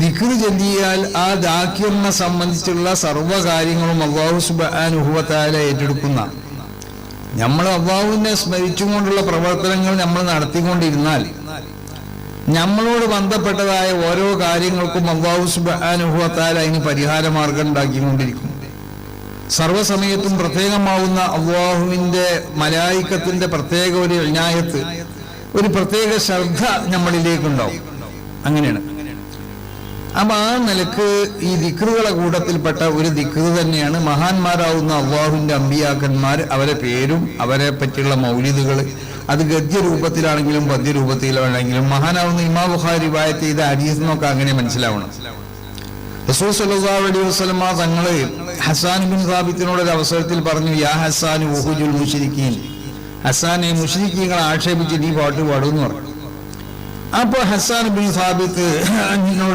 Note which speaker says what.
Speaker 1: ദിക്ർ ചൊല്ലിയാൽ ആ ദാക്യറിനെ സംബന്ധിച്ചുള്ള സർവകാര്യങ്ങളും അള്ളാഹു സുബാനുഭവത്താല ഏറ്റെടുക്കുന്ന. നമ്മൾ അള്ളാഹുവിനെ സ്മരിച്ചുകൊണ്ടുള്ള പ്രവർത്തനങ്ങൾ നമ്മൾ നടത്തിക്കൊണ്ടിരുന്നാൽ നമ്മളോട് ബന്ധപ്പെട്ടതായ ഓരോ കാര്യങ്ങൾക്കും അള്ളാഹു സുബാനുഭവത്താൽ അതിന് പരിഹാര മാർഗം ഉണ്ടാക്കിക്കൊണ്ടിരിക്കും. സർവസമയത്തും പ്രത്യേകമാവുന്ന അള്ളാഹുവിന്റെ മലായിക്കത്തിന്റെ പ്രത്യേക ഒരു ഇനായത്ത് ഒരു പ്രത്യേക ശ്രദ്ധ നമ്മളിലേക്കുണ്ടാവും. അങ്ങനെയാണ്. അപ്പൊ ആ നിലയ്ക്ക് ഈ ദിക്റുകളെ കൂട്ടത്തിൽപ്പെട്ട ഒരു ദിക്റ് തന്നെയാണ് മഹാന്മാരാവുന്ന അള്ളാഹുവിന്റെ അമ്പിയാക്കന്മാർ. അവരെ പേരും അവരെ പറ്റിയുള്ള മൗലിദുകൾ അത് ഗദ്യ രൂപത്തിലാണെങ്കിലും പദ്യ രൂപത്തിലാണെങ്കിലും മഹാനാവുന്ന ഇമാ ബുഖാരി വായത്ത് ചെയ്ത ഹരീസ് എന്നൊക്കെ അങ്ങനെ മനസ്സിലാവണം. റസൂൽ സല്ലല്ലാഹു അലൈഹി വസല്ലമ തങ്ങൾ ഹസാൻ ബിൻ സാബിത്തിനോട് ഒരു അവസരത്തിൽ പറഞ്ഞു യാ ഹസാൻ ഊഹുജുൽ മുഷിരിക്കീൻ ഹസാനെ മുഷിരിക്കീങ്ങളെ ആക്ഷേപിച്ച് നീ പാട്ട് പാടുമെന്ന് പറഞ്ഞു. അപ്പോൾ ഹസാൻ ബിൻ സാബിത്ത് എന്നോട്